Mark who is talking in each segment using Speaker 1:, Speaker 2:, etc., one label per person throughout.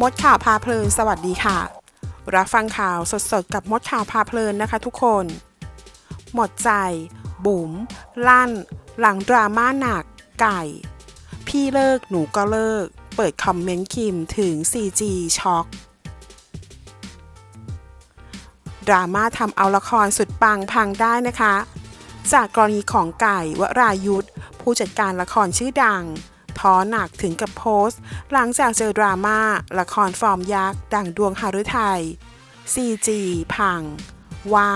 Speaker 1: มดข่าวพาเพลินสวัสดีค่ะ รับฟังข่าวสดๆ กับมดข่าวพาเพลินนะคะทุกคน หมดใจ บุ๋ม ลั่น หลังดราม่าหนัก ไก่ พี่เลิกหนูก็เลิก เปิดคอมเมนต์คิมถึง CG ช็อกดราม่าทำเอาละครสุดปังพังได้นะคะ จากกรณีของไก่วรายุทธผู้จัดการละครชื่อดัง ท้อหนักถึงกับโพสต์ หลังจากเจอดราม่าละครฟอร์มยักษ์ ดังดวงหฤทัย CG พัง ว่า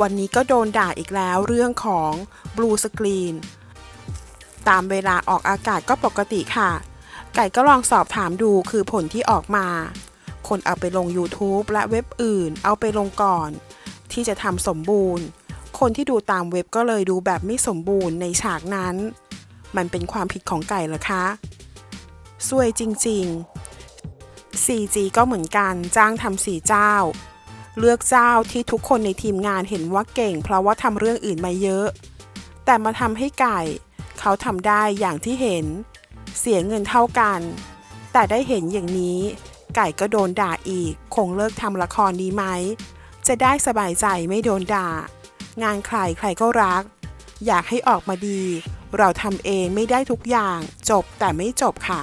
Speaker 1: วันนี้ก็โดนด่าอีกแล้วเรื่องของ Blue Screen ตามเวลาออกอากาศก็ปกติค่ะ ไก่ก็ลองสอบถามดูคือผลที่ออกมา คนเอาไปลง YouTube และเว็บอื่น เอาไปลงก่อน ที่จะทำสมบูรณ์ คนที่ดูตามเว็บก็เลยดูแบบไม่สมบูรณ์ในฉากนั้น มันเป็นความผิดของไก่เหรอคะซวยจริง ๆ 4G ก็เหมือนกันจ้างทำสี่เจ้า เลือกเจ้าที่ทุกคนในทีมงานเห็นว่าเก่ง เพราะว่าทำเรื่องอื่นมาเยอะ แต่มาทำให้ไก่ เขาทำได้อย่างที่เห็น เสียเงินเท่ากัน แต่ได้เห็นอย่างนี้ ไก่ก็โดนด่าอีก คงเลิกทำละครดีไหม จะได้สบายใจไม่โดนด่า งานใครใครก็รัก อยากให้ออกมาดี เราทำเองไม่ได้ทุกอย่าง จบแต่ไม่จบค่ะ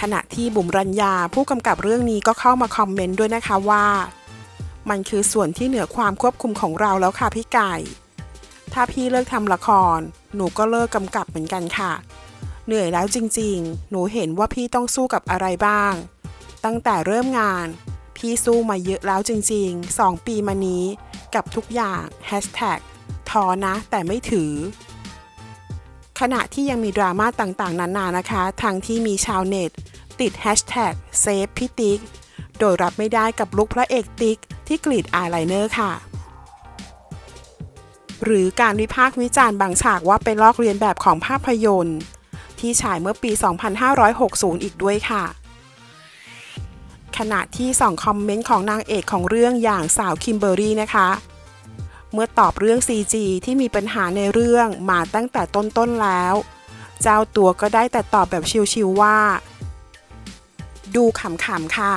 Speaker 1: ขณะที่บุ๋มรัญญาผู้กำกับเรื่องนี้ก็เข้ามาคอมเมนต์ด้วยนะคะว่า มันคือส่วนที่เหนือความควบคุมของเราแล้วค่ะพี่ไก่ ถ้าพี่เลิกทำละคร หนูก็เลิกกำกับเหมือนกันค่ะ เหนื่อยแล้วจริงๆ หนูเห็นว่าพี่ต้องสู้กับอะไรบ้าง ตั้งแต่เริ่มงาน พี่สู้มาเยอะแล้วจริงๆ 2 ปีมานี้ กับทุกอย่าง ท้อนะ แต่ไม่ถือ ขณะที่ยังมีดราม่าต่างๆนานานะคะทั้งที่มีชาวเน็ต ติด Hashtag เซฟพี่ติ๊ก โดยรับไม่ได้กับลุคพระเอกติ๊ก ที่กรีดอายไลเนอร์ค่ะ หรือการวิพากษ์วิจารณ์บางฉากว่าเป็นลอกเลียนแบบของภาพยนตร์ ที่ฉายเมื่อปี 2560 อีกด้วยค่ะขณะที่สองคอมเมนต์ของนางเอกของเรื่องอย่างสาวคิมเบอรี่นะคะ เมื่อตอบเรื่อง CG ที่มีปัญหาในเรื่องมาตั้งแต่ต้นๆแล้ว เจ้าตัวก็ได้แต่ตอบแบบชิวๆว่า ดูขำๆค่ะ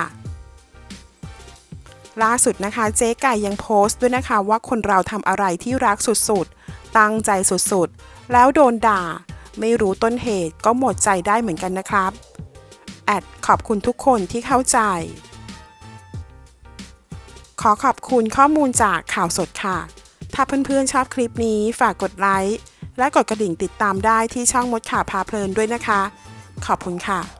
Speaker 1: ล่าสุดนะคะเจ๊ไก่ยังโพสต์ด้วยนะคะว่าคนเราทำอะไรที่รักสุดๆ ตั้งใจสุดๆ แล้วโดนด่า ไม่รู้ต้นเหตุก็หมดใจได้เหมือนกันนะครับ แอดขอบคุณทุกคนที่เข้าใจขอขอบคุณข้อมูลจากข่าวสดค่ะ ถ้าเพื่อนๆชอบคลิปนี้ฝากกดไลค์และกดกระดิ่งติดตามได้ที่ช่องมดข่าวพาเพลินด้วยนะคะ ขอบคุณค่ะ